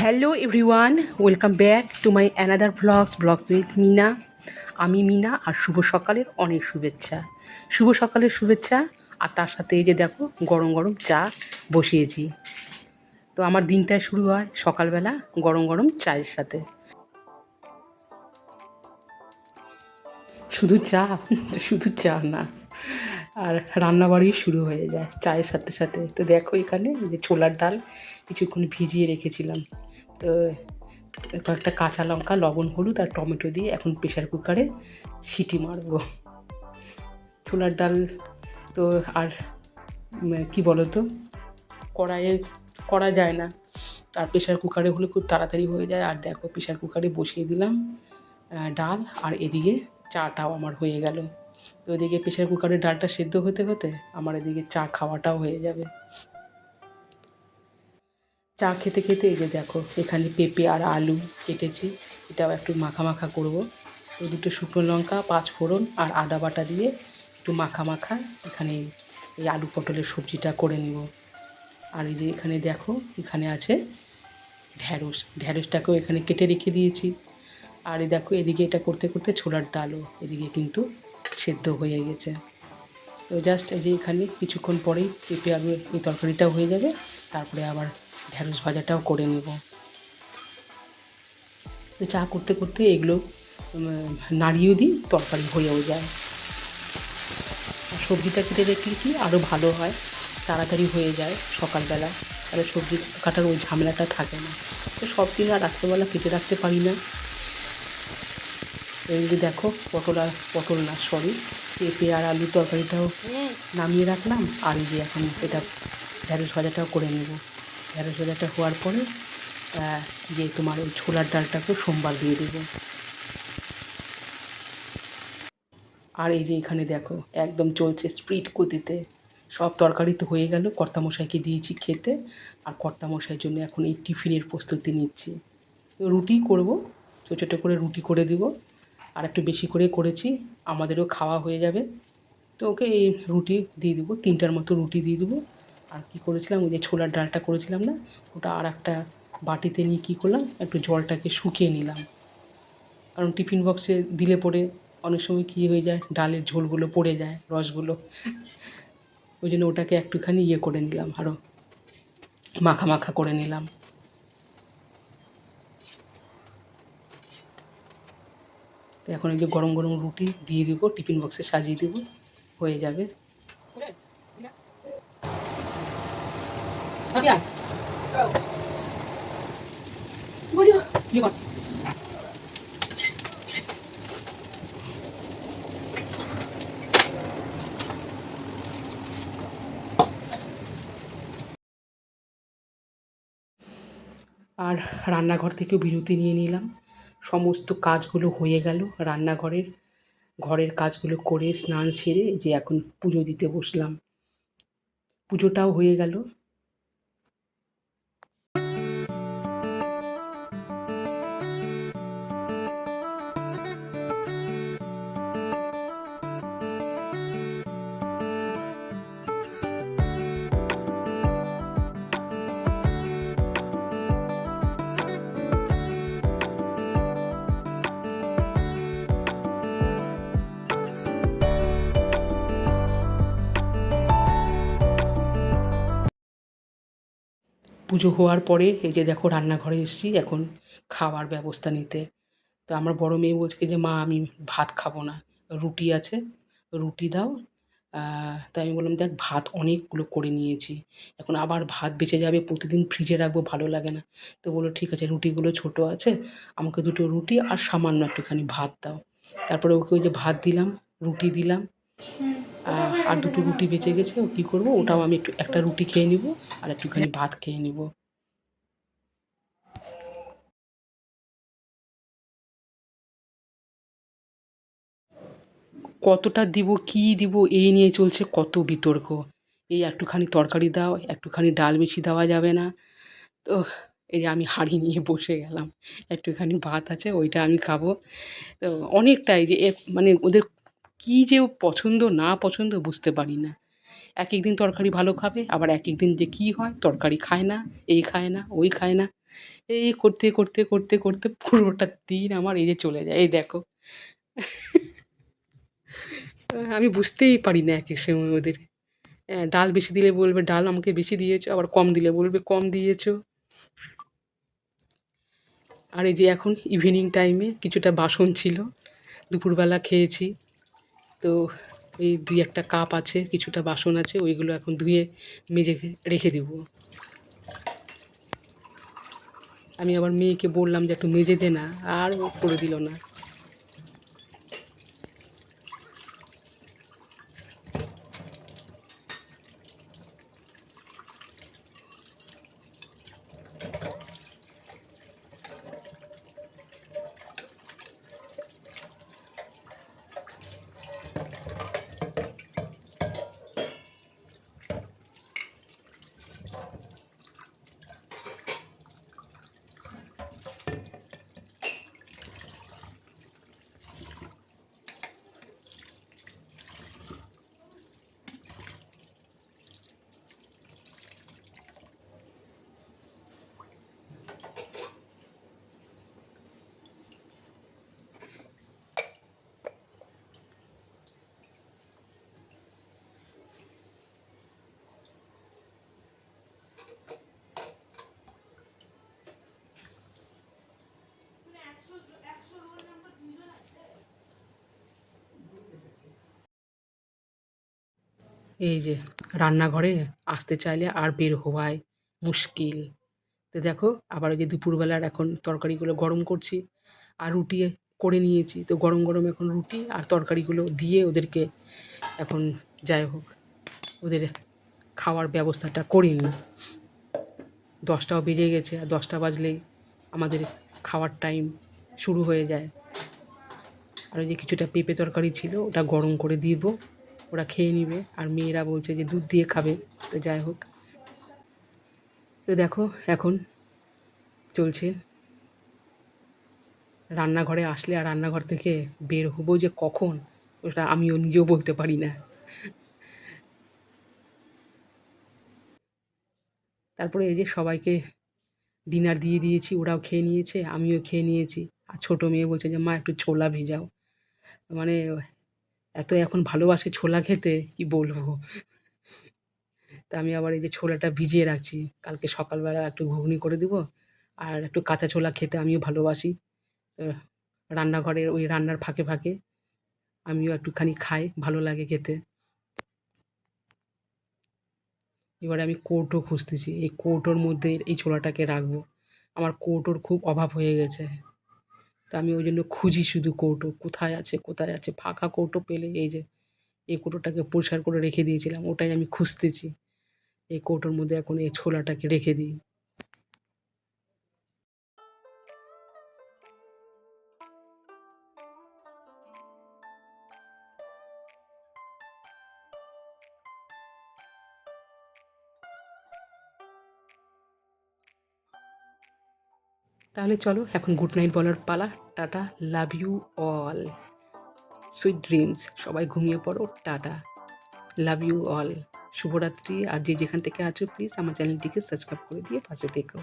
Hello everyone welcome back to my another blogs blogs with Meena আমি মিনা আর শুভ সকালের অনেক শুভেচ্ছা। শুভ সকালের শুভেচ্ছা, আর তার সাথে এই যে দেখো, গরম গরম চা বসিয়েছি। তো আমার দিনটা শুরু হয় সকালবেলা গরম গরম চায়ের সাথে। শুধু চা শুধু চা না। রান্নাবাড়ি শুরু হয়ে যায় চায়ের সাথে সাথে। তো দেখো এখানে যে ছোলার ডাল কিছুক্ষণ ভিজিয়ে রেখেছিলাম। তো কয়েকটা কাঁচা লঙ্কা, লবণ, হলুদ আর টমেটো দিয়ে এখন প্রেশার কুকারে সিটি মারবো। ছোলার ডাল তো আর কি বলো তো কড়াইয়ে করা যায় না। আর প্রেশার কুকারে হলে খুব তাড়াতাড়ি হয়ে যায়। আর দেখো প্রেশার কুকারে বসিয়ে দিলাম ডাল। আর এদিকে চাটাও আমার হয়ে গেল। তো ওদিকে প্রেশার কুকারে ডালটা সেদ্ধ হতে হতে আমার এদিকে চা খাওয়াটাও হয়ে যাবে। চা খেতে খেতে এই যে দেখো, এখানে পেঁপে আর আলু কেটেছি, এটাও একটু মাখা মাখা করব। তো দুটো শুকনো লঙ্কা, পাঁচ ফোড়ন আর আদা বাটা দিয়ে একটু মাখা মাখা এখানে এই আলু পটলের সবজিটা করে নিব। আর এই যে এখানে দেখো, এখানে আছে ঢ্যাঁড়স, ঢ্যাঁড়সটাকেও এখানে কেটে রেখে দিয়েছি। আর এই দেখো, এদিকে এটা করতে করতে ছোলার ডালও, এদিকে কিন্তু সেদ্ধ হয়ে গেছে। তো জাস্ট এই যে এখানে কিছুক্ষণ পরেই পেঁপে আলু এই তরকারিটাও হয়ে যাবে, তারপরে আবার ঢ্যাঁড়স ভাজাটাও করে নেব। চা করতে করতে এগুলো নাড়িয়েও দিই, তরকারি হয়েও যায়। সবজিটা কেটে রাখলে কি আরও ভালো হয়, তাড়াতাড়ি হয়ে যায় সকালবেলা। তাহলে সবজি কাটার ওই ঝামেলাটা থাকে না। তো সব দিন আর রাত্রেবেলা কেটে রাখতে পারি না। এই যে দেখো পটল আর পটল না সরি পেঁপে আর আলু তরকারিটাও নামিয়ে রাখলাম। আর এই যে এখন এটা ঢ্যাঁড়স ভাজাটাও করে নেব। ঢ্যাঁড়স ভাজাটা হওয়ার পরে যে তোমার ওই ছোলার ডালটাকে সোমবার দিয়ে দেবো। আর এই যে এখানে দেখো একদম চলছে স্প্রিট গতিতে। সব তরকারি তো হয়ে গেল কর্তামশাইকে দিয়েছি খেতে। আর কর্তামশাইয়ের জন্য এখন এই টিফিনের প্রস্তুতি নিচ্ছি। রুটি করব ছোটো ছোটো করে রুটি করে দিব। আর একটু বেশি করে করেছি, আমাদেরও খাওয়া হয়ে যাবে। তো ওকে এই রুটি দিয়ে দেবো, তিনটার মতো রুটি দিয়ে দেবো। আর কি করেছিলাম, ওই যে ছোলার ডালটা করেছিলাম না, ওটা আর একটা বাটিতে নিয়ে কী করলাম, একটু জলটাকে শুকিয়ে নিলাম। কারণ টিফিন বক্সে দিলে পরে অনেক সময় কী হয়ে যায়, ডালের ঝোলগুলো পড়ে যায়, রসগুলো। ওই জন্য ওটাকে একটুখানি ইয়ে করে নিলাম আরও মাখা মাখা করে নিলাম। তো এখন এই যে গরম গরম রুটি দিয়ে দিব টিফিন বক্সে সাজিয়ে দিব হয়ে যাবে। আর রান্নাঘর থেকেও বিরতি নিয়ে নিলাম। সমস্ত কাজগুলো হয়ে গেল রান্নাঘরের, ঘরের কাজগুলো করে স্নান সেরে যে এখন পুজো দিতে বসলাম। পুজোটাও হয়ে গেল। পুজো হওয়ার পরে এই যে দেখো রান্নাঘরে এসেছি, এখন খাওয়ার ব্যবস্থা নিতে। তো আমার বড় মেয়ে বলছে যে, মা, আমি ভাত খাব না, রুটি আছে, রুটি দাও। তাই আমি বললাম, দেখ, ভাত অনেকগুলো করে নিয়েছি, এখন আবার ভাত বেঁচে যাবে, প্রতিদিন ফ্রিজে রাখব, ভালো লাগে না। তো বলল, ঠিক আছে, রুটিগুলো ছোট আছে, আমাকে দুটো রুটি আর সামান্য একটুখানি ভাত দাও। তারপরে ওকে ওই যে ভাত দিলাম, রুটি দিলাম। আর দুটো রুটি বেঁচে গেছে, ও কী করব? ওটাও আমি একটু, একটা রুটি খেয়ে নিব, আর একটুখানি ভাত খেয়ে নিব। কতটা দিব, কী দিব এই নিয়ে চলছে কত বিতর্ক। এই একটুখানি তরকারি দাও, একটুখানি ডাল বেশি দেওয়া যাবে না। তো এই যে আমি হাঁড়ি নিয়ে বসে গেলাম, একটুখানি ভাত আছে, ওইটা আমি খাব। তো অনেকটাই যে মানে ওদের কী যে পছন্দ না পছন্দ বুঝতে পারি না। এক এক দিন তরকারি ভালো খাবে আবার এক এক দিন যে কী হয় তরকারি খায় না এই খায় না ওই খায় না। এই করতে করতে করতে করতে পুরোটা দিন আমার এই যে চলে যায়। এই দেখো। আমি বুঝতেই পারি না এক এক সময় ওদের। হ্যাঁ, ডাল বেশি দিলে বলবে ডাল আমাকে বেশি দিয়েছ। আবার কম দিলে বলবে কম দিয়েছ। আর এই যে এখন ইভিনিং টাইমে কিছুটা বাসন ছিল দুপুরবেলা খেয়েছি। তো এই দুই একটা কাপ আছে, কিছুটা বাসন আছে, ওইগুলো এখন ধুয়ে মেজে রেখে দিব। আমি আবার মেয়েকে বললাম যে একটু মেজে দে না, আর করে দিল না। এই যে রান্নাঘরে আসতে চাইলে আর বের হওয়াই মুশকিল। তো দেখো, আবার ওই যে দুপুরবেলার এখন তরকারিগুলো গরম করছি আর রুটি করে নিয়েছি। তো গরম গরম এখন রুটি আর তরকারিগুলো দিয়ে ওদেরকে এখন যাই হোক, ওদের খাওয়ার ব্যবস্থাটা করে নিই। দশটাও বেজে গেছে আর দশটা বাজলেই আমাদের খাওয়ার টাইম শুরু হয়ে যায়। আর ওই যে কিছুটা পেঁপে তরকারি ছিল ওটা গরম করে দিব। ওরা খেয়ে নিবে আর মেয়েরা বলছে যে দুধ দিয়ে খাবে, তো যাই হোক। তো দেখো, এখন চলছে। রান্নাঘরে আসলে আর রান্নাঘর থেকে বের হব যে কখন, ওটা আমিও নিজেও বলতে পারি না। তারপরে এই যে সবাইকে ডিনার দিয়ে দিয়েছি, ওরাও খেয়ে নিয়েছে, আমিও খেয়ে নিয়েছি। আর ছোটো মেয়ে বলছে যে, মা, একটু ছোলা ভেজাও। মানে এত এখন ভালোবাসে ছোলা খেতে, কি বলব? তা আমি আবার এই যে ছোলাটা ভিজিয়ে রাখছি। কালকে সকালবেলা একটু ঘুগনি করে দিব, আর একটু কাঁচা ছোলা খেতে আমিও ভালোবাসি। রান্নাঘরের ওই রান্নার ফাঁকে ফাঁকে আমিও একটুখানি খাই, ভালো লাগে খেতে। এবারে আমি কৌটো খুঁজতেছি। এই কৌটোর মধ্যে এই ছোলাটাকে রাখব। আমার কৌটোর খুব অভাব হয়ে গেছে। তা আমি ওই জন্য খুঁজি শুধু কৌটো। কোথায় আছে কোথায় আছে? ফাঁকা কৌটো পেলে এই যে, এই কৌটোটাকে পরিষ্কার করে রেখে দিয়েছিলাম, ওটাই আমি খুঁজতেছি। এই কৌটোর মধ্যে এখন এই ছোলাটাকে রেখে দিই। তাহলে চলো এখন গুড নাইট বলার পালা। Tata, love you all. Sweet dreams, সবাই ঘুমিয়ে পড়ো, টাটা। Love you all. শুভরাত্রি, আর যে যেখান থেকে আছো, প্লিজ আমার চ্যানেলটিকে সাবস্ক্রাইব করে দিয়ে পাশে থেকো।